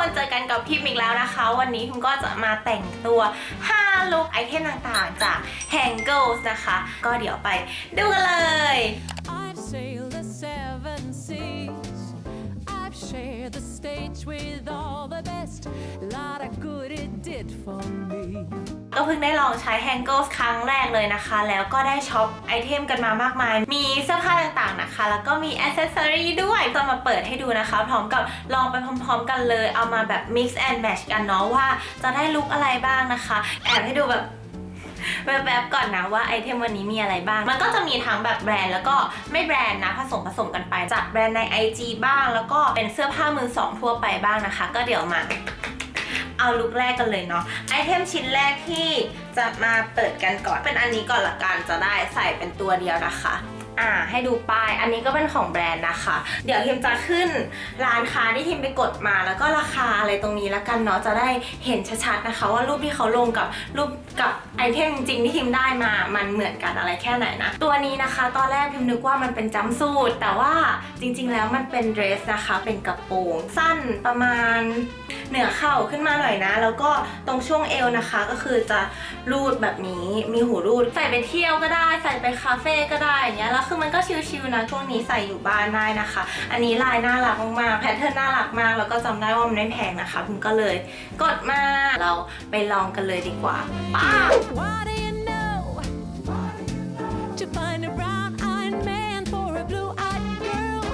คนเจอกันกับพิมอีกแล้วนะคะ วันนี้พิมก็จะมาแต่งตัว5ลุคไอเทมต่างๆ จาก Hangles นะคะ ก็เดี๋ยวไปดูกันเลย I've sailed the seven seas. I've shared the stage with all the best. Lot of good it for me. ก็เพิ่งได้ลองใช้ Hangles ครั้งแรกเลยนะคะ แล้วก็ได้ช็อปไอเทมกันมามากมาย มีเสื้อผ้าต่างๆนะคะ แล้วก็มีอ c เซสซอรีด้วยจะมาเปิดให้ดูนะคะ พร้อมกับลองไปพร้อมๆกันเลย เอามาแบบ mix and match กันเนาะว่าจะได้ลุคอะไรบ้างนะคะ แอบให้ดูแบบแบบๆก่อนนะว่าไอเทมวันนี้มีอะไรบ้าง มันก็จะมีทั้งแบบแบรนด์แล้วก็ไม่แบรนด์นะผสมผสมกันไปจากแบรนด์ใน IG บ้าง แล้วก็เป็นเสื้อผ้ามือสองทั่วไปบ้างนะคะ ก็เดี๋ยวมา เอาลุกแรกกันเลยเนาะไอเทมชิ้นแรกที่จะมาเปิดกันก่อน เป็นอันนี้ก่อนละกันจะได้ใส่เป็นตัวเดียวนะคะอ่าให้ดูป้าย อันนี้ก็เป็นของแบรนด์นะคะ เดี๋ยวทิมจะขึ้นร้านค้าที่ทิมไปกดมา แล้วก็ราคาอะไรตรงนี้แล้วกันเนาะ จะได้เห็นชัดๆนะคะ ว่ารูปที่เขาลงกับรูปกับไอเทมจริงๆที่ทิมได้มา มันเหมือนกันอะไรแค่ไหนนะ ตัวนี้นะคะ ตอนแรกพิมนึกว่ามันเป็นจัมป์สูทแต่ว่าจริง ๆ แล้วมันเป็นเดรสนะคะ เป็นกระโปรงสั้นประมาณเหนือเข่าขึ้นมาหน่อยนะ แล้วก็ตรงช่วงเอวนะคะ ก็คือจะรูดแบบนี้มีหูรูด ใส่ไปเที่ยวก็ได้ ใส่ไปคาเฟ่ก็ได้อย่างเงี้ยแล้วคือมันก็ชิลๆนะช่วงนี้ใส่อยู่บ้านได้นะคะ อันนี้ลายน่ารักมากๆแพทเทิร์นน่ารักมากแล้วก็จำได้ว่ามันไม่แพงนะคะพิมก็เลยกดมาเราไปลองกันเลยดีกว่าป้า What do you know? To find a brown-eyed man for a blue-eyed girl.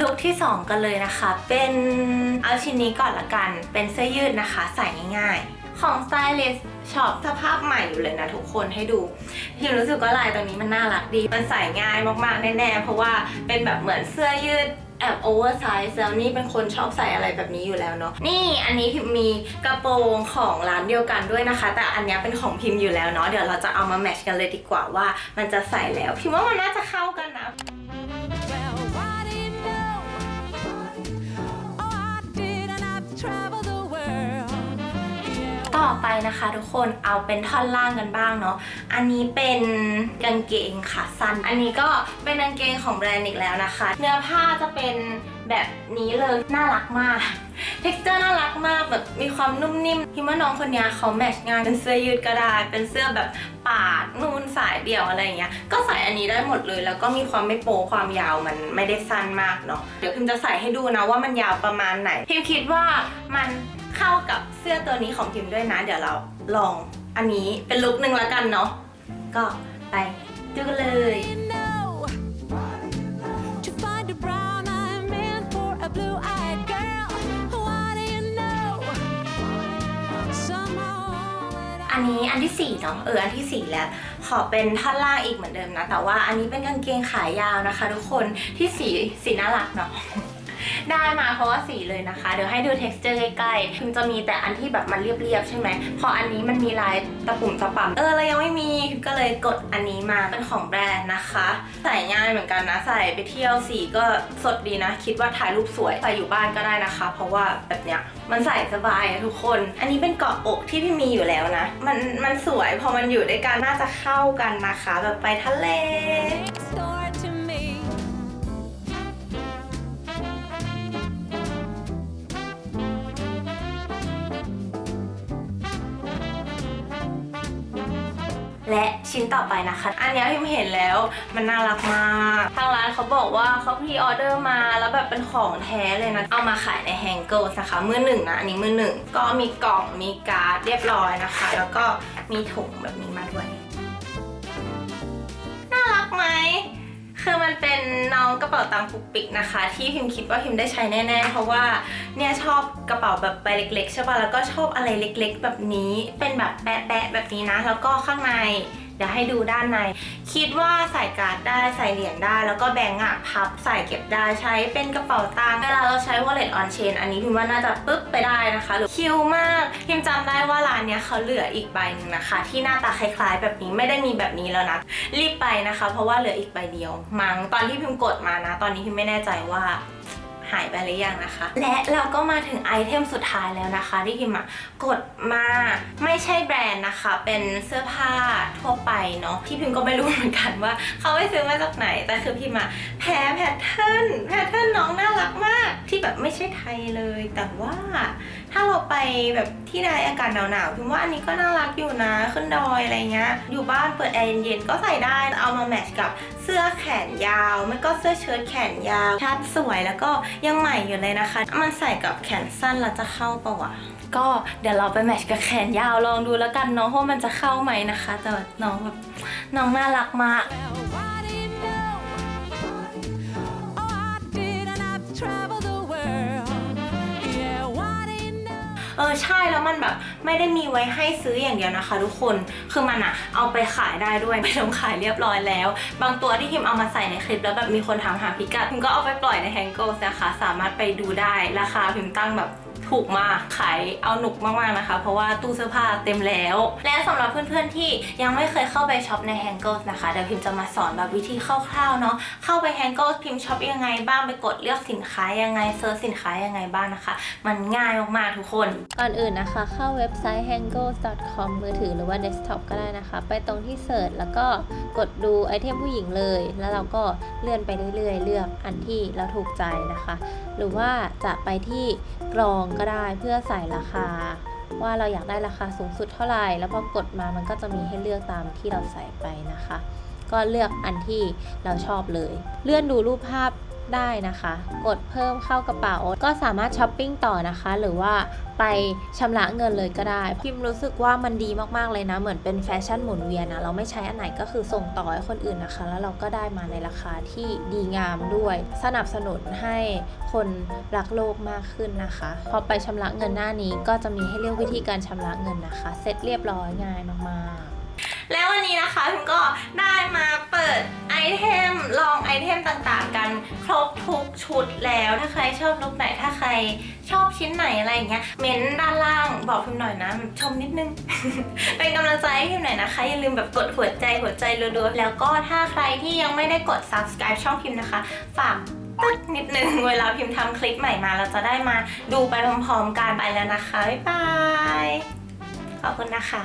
ลุคที่ 2 กันเลยนะคะ เป็นเอาชิ้นนี้ก่อนละกัน เป็นเสื้อยืดนะคะ ใส่ง่ายๆ ของ Stylist ชอปสภาพใหม่อยู่เลยนะทุกคนให้ดูพิมรู้สึกว่าลายตรงนี้มันน่ารักดี มันใส่ง่ายมากๆแน่ๆเพราะว่าเป็นแบบเหมือนเสื้อยืดแอบโอเวอร์ไซส์แล้วนี่เป็นคนชอบใส่อะไรแบบนี้อยู่แล้วเนาะนี่อันนี้พิมมีกระโปรงของร้านเดียวกันด้วยนะคะ แต่อันนี้เป็นของพิมอยู่แล้วเนาะเดี๋ยวเราจะเอามาแมทช์กันเลยดีกว่าว่า มันจะใส่แล้วพิมว่ามันน่าจะเข้ากันนะ ต่อไปนะคะ ทุกคนเอาเป็นท่อนล่างกันบ้างเนาะ อันนี้เป็นกางเกงขาสั้น อันนี้ก็เป็นกางเกงของแบรนด์อีกแล้วนะคะ เนื้อผ้าจะเป็นแบบนี้เลย น่ารักมาก เท็กเจอร์น่ารักมากแบบมีความนุ่มนิ่มคิดว่าน้องคนนี้เขาแมทช์งานเป็นเสื้อยืดก็ได้ เป็นเสื้อแบบปาดนูนสายเดี่ยวอะไรอย่างเงี้ย ก็ใส่อันนี้ได้หมดเลย แล้วก็มีความไม่โปความยาวมันไม่ได้สั้นมากเนาะ เดี๋ยวพิมจะใส่ให้ดูนะว่ามันยาวประมาณไหน พิมคิดว่ามัน เข้ากับเสื้อตัวนี้ของพิมด้วยนะ เดี๋ยวเราลองอันนี้เป็นลุคหนึ่งแล้วกันเนาะก็ไปดูกันเลย you know to find a brown-eyed man for a blue-eyed girl? What do you know? Somehow that อันนี้อันที่สี่เนาะเอออันที่สี่แล้ว ขอเป็นท่อนล่างอีกเหมือนเดิมนะ แต่ว่าอันนี้เป็นกางเกงขายาวนะคะ ทุกคนที่สีสีน่ารักเนาะ ได้มาเพราะว่าสีเลยนะคะ เดี๋ยวให้ดู texture ใกล้ๆพิมจะมีแต่อันที่แบบมันเรียบๆใช่ไหมพออันนี้มันมีลายตะปุ่มตะป่ำเออเรายังไม่มีพิมก็เลยกดอันนี้มาเป็นของแบรนด์นะคะ ใส่ง่ายเหมือนกันนะ ใส่ไปเที่ยวสีก็สดดีนะ คิดว่าถ่ายรูปสวยใส่อยู่บ้านก็ได้นะคะ เพราะว่าแบบเนี้ยมันใส่สบายทุกคน อันนี้เป็นเกาะอกที่พี่มีอยู่แล้วนะ มันมันสวยพอมันอยู่ด้วยกันน่าจะเข้ากันนะคะ แบบไปทะเล และชิ้นต่อไปนะคะ อันนี้พิมเห็นแล้วมันน่ารักมากทางร้านเขาบอกว่าเขาพรีออเดอร์มาแล้วแบบเป็นของแท้เลยนะ เอามาขายในแฮงเกิลนะคะมือหนึ่งนะ อันนี้มือหนึ่งก็มีกล่องมีการ์ดเรียบร้อยนะคะ แล้วก็มีถุงแบบนี้มาด้วย มันเป็นน้องกระเป๋าตังค์ปุกปิกนะคะ ที่พิมคิดว่าพิมได้ใช้แน่ๆ เพราะว่าเนี่ยชอบกระเป๋าแบบใบเล็กๆใช่ป่ะแล้วก็ชอบอะไรเล็กๆ แบบนี้เป็นแบบแปะๆแบบนี้นะ แล้วก็ข้างใน เดี๋ยวให้ดูด้านใน คิดว่าใส่การ์ดได้ใส่เหรียญได้ แล้วก็แบงก์อะพับใส่เก็บได้ใช้เป็นกระเป๋าตังค์เวลาเราใช้ wallet on chain อันนี้พิมว่าน่าจะปึ๊บไปได้นะคะหรือคิวมากพิมจำได้ว่าร้านเนี้ยเขาเหลืออีกใบหนึงนะคะ ที่หน้าตาคล้ายๆ แบบนี้ไม่ได้มีแบบนี้แล้วนะรีบไปนะคะ เพราะว่าเหลืออีกใบเดียวมั้งตอนที่พิมกดมานะ ตอนนี้พิมไม่แน่ใจว่า หายไปหรือยังนะคะ และเราก็มาถึงไอเทมสุดท้ายแล้วนะคะ ที่พิมอะกดมาไม่ใช่แบรนด์นะคะ เป็นเสื้อผ้าทั่วไปเนาะที่พิมก็ไม่รู้เหมือนกันว่าเขาไปซื้อมาจากไหน แต่คือพิมอะแพ้แพทเทิร์นแพทเทิร์นน้องน่ารักมาก ที่แบบไม่ใช่ไทยเลย แต่ว่าถ้าเราไปแบบที่ใดอากาศหนาวๆพิมว่าอันนี้ก็น่ารักอยู่นะขึ้นดอยอะไรเงี้ยอยู่บ้านเปิดแอร์เย็นๆก็ใส่ได้เอามาแมทช์กับเสื้อแขนยาว ไม่ก็เสื้อเชิ้ตแขนยาวชัดสวยแล้วก็ยังใหม่อยู่เลยนะคะ มันใส่กับแขนสั้นแล้วจะเข้าปะวะก็เดี๋ยวเราไปแมทช์กับแขนยาวลองดูแล้วกันเนาะว่ามันจะเข้าไหมนะคะ แต่น้องแบบน้องน่ารักมาก เออใช่แล้วมันแบบไม่ได้มีไว้ให้ซื้ออย่างเดียวนะคะ ทุกคนคือมันอะเอาไปขายได้ด้วยไปลงขายเรียบร้อยแล้ว บางตัวที่พิมเอามาใส่ในคลิปแล้วแบบมีคนถามหาพิกัดพิมก็เอาไปปล่อยในแฮงเกิลนะคะ สามารถไปดูได้ราคาพิมตั้งแบบ ถูกมากขายเอาหนุกมากๆนะคะ เพราะว่าตู้เสื้อผ้าเต็มแล้ว และสำหรับเพื่อนๆที่ยังไม่เคยเข้าไปช็อปในแฮงเกิลนะคะเดี๋ยวพิมจะมาสอนแบบวิธีคร่าวๆเนาะเข้าไปแฮงเกิลพิมช็อปยังไงบ้างไปกดเลือกสินค้ายังไงเซิร์ชสินค้ายังไงบ้างนะคะ มันง่ายมากๆทุกคน ก่อนอื่นนะคะ เข้าเว็บไซต์ hangles.com มือถือหรือว่า desktop ก็ได้นะคะ ไปตรงที่ search แล้วก็กดดูไอเทมผู้หญิงเลย แล้วเราก็เลื่อนไปเรื่อยๆ เลือกอันที่เราถูกใจนะคะ หรือว่าจะไปที่กรองก็ได้เพื่อใส่ราคา ว่าเราอยากได้ราคาสูงสุดเท่าไหร่ แล้วพอกดมามันก็จะมีให้เลือกตามที่เราใส่ไปนะคะ ก็เลือกอันที่เราชอบเลย เลื่อนดูรูปภาพ ได้นะคะ กดเพิ่มเข้ากระเป๋า ก็สามารถช้อปปิ้งต่อนะคะ หรือว่าไปชำระเงินเลยก็ได้ พิมรู้สึกว่ามันดีมากๆเลยนะ เหมือนเป็นแฟชั่นหมุนเวียนนะ เราไม่ใช้อันไหนก็คือส่งต่อให้คนอื่นนะคะ แล้วเราก็ได้มาในราคาที่ดีงามด้วย สนับสนุนให้คนรักโลกมากขึ้นนะคะ พอไปชำระเงินหน้านี้ก็จะมีให้เลือกวิธีการชำระเงินนะคะ เสร็จเรียบร้อยง่ายมากๆ แล้ววันนี้นะคะพิมก็ได้มาเปิดไอเทม เทมต่างๆ กันครบทุกชุดแล้ว ถ้าใครชอบลุคไหน ถ้าใครชอบชิ้นไหนอะไรอย่างเงี้ย เม้นต์ด้านล่างบอกพิมหน่อยนะ ชมนิดนึง เป็นกำลังใจให้พิมหน่อยนะคะ อย่าลืมแบบกดหัวใจหัวใจรัวๆ แล้วก็ถ้าใครที่ยังไม่ได้กด subscribe ช่องพิมนะคะ ฝากตึ๊กนิดนึง เวลาพิมพ์ทำคลิปใหม่มา เราจะได้มาดูไปพร้อมๆกันไปแล้วนะคะ บ๊ายบาย ขอบคุณนะคะ